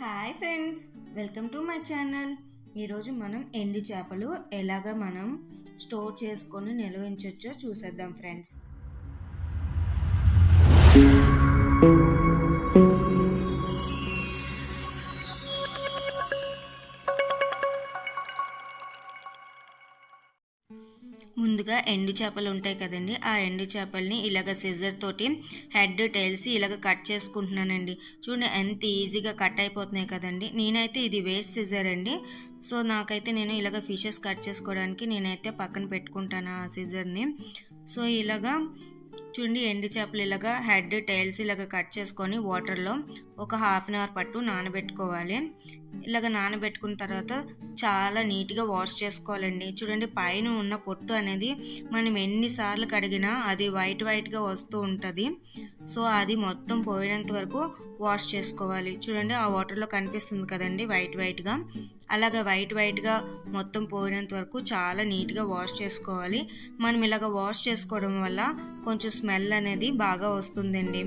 Hi friends welcome to my channel. ఈరోజు మనం ఎండి చేపలు ఎలాగ మనం స్టోర్ చేసుకొని నిల్వించవచ్చో చూసేద్దాం ఫ్రెండ్స్. ముందుగా ఎండు చేపలు ఉంటాయి కదండి. ఆ ఎండు చేపల్ని ఇలాగ సిజర్ తోటి హెడ్ టైల్స్ ఇలాగ కట్ చేసుకుంటున్నానండి. చూడండి ఎంత ఈజీగా కట్ అయిపోతున్నాయి కదండి. నేనైతే ఇది వేస్ట్ సిజర్ అండి. సో నాకైతే నేను ఇలాగ ఫిషెస్ కట్ చేసుకోవడానికి నేనైతే పక్కన పెట్టుకుంటాను ఆ సిజర్ని సో ఇలాగా చూడండి ఎండు చేపలు ఇలాగా హెడ్ టైల్స్ ఇలాగ కట్ చేసుకొని వాటర్లో ఒక హాఫ్ అన్ అవర్ పట్టు నానబెట్టుకోవాలి. ఇలాగ నానబెట్టుకున్న తర్వాత చాలా నీట్గా వాష్ చేసుకోవాలండి. చూడండి పైన ఉన్న పొట్టు అనేది మనం ఎన్నిసార్లు కడిగినా అది వైట్ వైట్గా వస్తూ ఉంటుంది. సో అది మొత్తం పోయినంత వరకు వాష్ చేసుకోవాలి. చూడండి ఆ వాటర్లో కనిపిస్తుంది కదండి వైట్ వైట్గా. అలాగ వైట్ వైట్గా మొత్తం పోయినంత వరకు చాలా నీట్గా వాష్ చేసుకోవాలి. మనం ఇలాగ వాష్ చేసుకోవడం వల్ల కొంచెం స్మెల్ అనేది బాగా వస్తుందండి.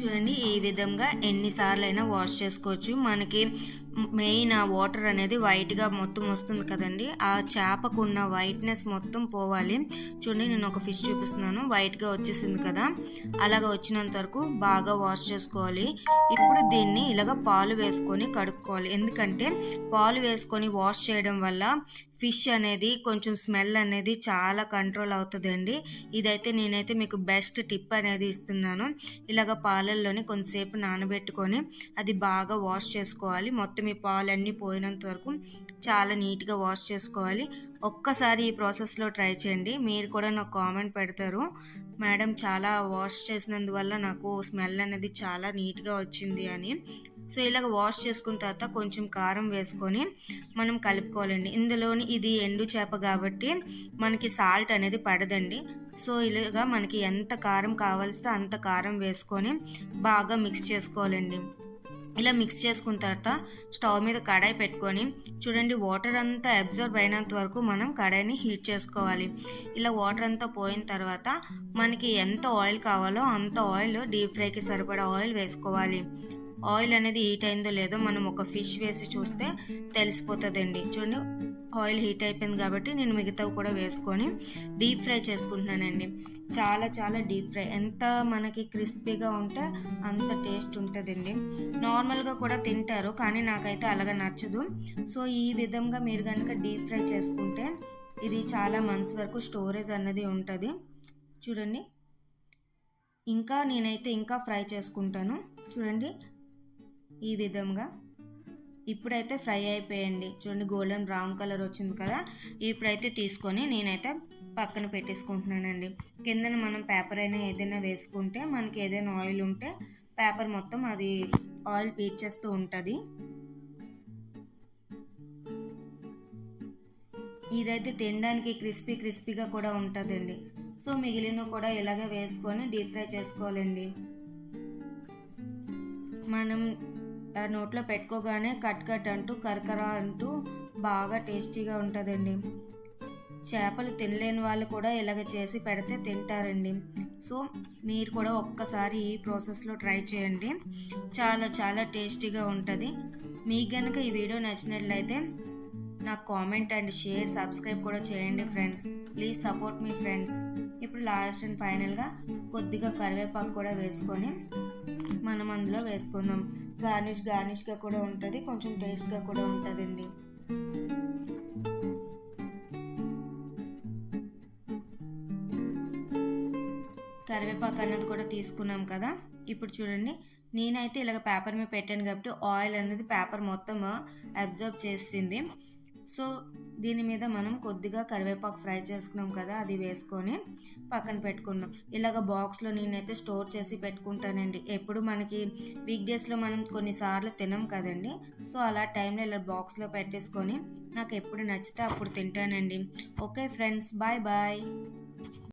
చూడండి ఈ విధంగా ఎన్నిసార్లు అయినా వాష్ చేసుకోవచ్చు. మనకి మెయిన్ ఆ వాటర్ అనేది వైట్గా మొత్తం వస్తుంది కదండి. ఆ చేపకున్న వైట్నెస్ మొత్తం పోవాలి. చూడండి నేను ఒక ఫిష్ చూపిస్తున్నాను. వైట్గా వచ్చేసింది కదా. అలాగ వచ్చినంత వరకు బాగా వాష్ చేసుకోవాలి. ఇప్పుడు దీన్ని ఇలాగ పాలు వేసుకొని కడుక్కోవాలి. ఎందుకంటే పాలు వేసుకొని వాష్ చేయడం వల్ల ఫిష్ అనేది కొంచెం స్మెల్ అనేది చాలా కంట్రోల్ అవుతుందండి. ఇదైతే నేనైతే మీకు బెస్ట్ టిప్ అనేది ఇస్తున్నాను. ఇలాగ పాలల్లోని కొంతసేపు నానబెట్టుకొని అది బాగా వాష్ చేసుకోవాలి. మొత్తం ఈ పాలన్నీ పోయినంత వరకు చాలా నీట్గా వాష్ చేసుకోవాలి. ఒక్కసారి ఈ ప్రాసెస్లో ట్రై చేయండి. మీరు కూడా నాకు కామెంట్ పెడతారు. మేడం చాలా వాష్ చేసినందువల్ల నాకు స్మెల్ అనేది చాలా నీట్గా వచ్చింది అని. సో ఇలాగ వాష్ చేసుకున్న తర్వాత కొంచెం కారం వేసుకొని మనం కలుపుకోవాలండి. ఇందులోని ఇది ఎండు చేప కాబట్టి మనకి సాల్ట్ అనేది పడదండి. సో ఇలాగా మనకి ఎంత కారం కావాల్స్తే అంత కారం వేసుకొని బాగా మిక్స్ చేసుకోవాలండి. ఇలా మిక్స్ చేసుకున్న తర్వాత స్టవ్ మీద కడాయి పెట్టుకొని చూడండి వాటర్ అంతా అబ్జర్వ్ అయినంత వరకు మనం కడాయిని హీట్ చేసుకోవాలి. ఇలా వాటర్ అంతా పోయిన తర్వాత మనకి ఎంత ఆయిల్ కావాలో అంత ఆయిల్ డీప్ ఫ్రైకి సరిపడా ఆయిల్ వేసుకోవాలి. ఆయిల్ అనేది హీట్ అయిందో లేదో మనం ఒక ఫిష్ వేసి చూస్తే తెలిసిపోతుందండి. చూడండి ఆయిల్ హీట్ అయిపోయింది కాబట్టి నేను మిగతావి కూడా వేసుకొని డీప్ ఫ్రై చేసుకుంటున్నానండి. చాలా చాలా డీప్ ఫ్రై. ఎంత మనకి క్రిస్పీగా ఉంటే అంత టేస్ట్ ఉంటుందండి. నార్మల్గా కూడా తింటారు కానీ నాకైతే అలాగ నచ్చదు. సో ఈ విధంగా మీరు కనుక డీప్ ఫ్రై చేసుకుంటే ఇది చాలా మంత్స్ వరకు స్టోరేజ్ అన్నది ఉంటుంది. చూడండి. ఇంకా నేనైతే ఇంకా ఫ్రై చేసుకుంటాను. చూడండి ఈ విధంగా ఇప్పుడైతే ఫ్రై అయిపోయండి. చూడండి గోల్డెన్ బ్రౌన్ కలర్ వచ్చింది కదా. ఇప్పుడైతే తీసుకొని నేనైతే పక్కన పెట్టేసుకుంటున్నానండి. కిందన మనం పేపర్ అయినా ఏదైనా వేసుకుంటే మనకి ఏదైనా ఆయిల్ ఉంటే పేపర్ మొత్తం అది ఆయిల్ పీల్చేస్తూ ఉంటుంది. ఇదైతే తినడానికి క్రిస్పీ క్రిస్పీగా కూడా ఉంటుందండి. సో మిగిలిన కూడా ఇలాగే వేసుకొని డీప్ ఫ్రై చేసుకోవాలండి. మనం నోట్లో పెట్టుకోగానే కట్ కట్ అంటూ కరకర అంటూ బాగా టేస్టీగా ఉంటుందండి. చేపలు తినలేని వాళ్ళు కూడా ఇలాగ చేసి పెడితే తింటారండి. సో మీరు కూడా ఒక్కసారి ఈ ప్రాసెస్లో ట్రై చేయండి. చాలా చాలా టేస్టీగా ఉంటుంది. మీకు కనుక ఈ వీడియో నచ్చినట్లయితే నాకు కామెంట్ అండ్ షేర్ సబ్స్క్రైబ్ కూడా చేయండి ఫ్రెండ్స్. ప్లీజ్ సపోర్ట్ మీ ఫ్రెండ్స్. ఇప్పుడు లాస్ట్ అండ్ ఫైనల్గా కొద్దిగా కరివేపాకు కూడా వేసుకొని మనం అందులో వేసుకుందాం. గార్నిష్ గార్నిష్గా కూడా ఉంటుంది కొంచెం టేస్ట్గా కూడా ఉంటుందండి. కరివేపాకు అన్నది కూడా తీసుకున్నాం కదా. ఇప్పుడు చూడండి నేనైతే ఇలాగ పేపర్ మీద పెట్టాను కాబట్టి ఆయిల్ అనేది పేపర్ మొత్తం అబ్జర్వ్ చేసింది. సో దీని మీద మనం కొద్దిగా కరివేపాకు ఫ్రై చేసుకున్నాం కదా అది వేసుకొని పక్కన పెట్టుకుందాం. ఇలాగ బాక్స్లో నేనైతే స్టోర్ చేసి పెట్టుకుంటానండి. ఎప్పుడు మనకి వీక్ డేస్లో మనం కొన్నిసార్లు తినం కదండి. సో అలా టైంలో ఇలా బాక్స్లో పెట్టేసుకొని నాకు ఎప్పుడు నచ్చితే అప్పుడు తింటానండి. Okay friends bye bye.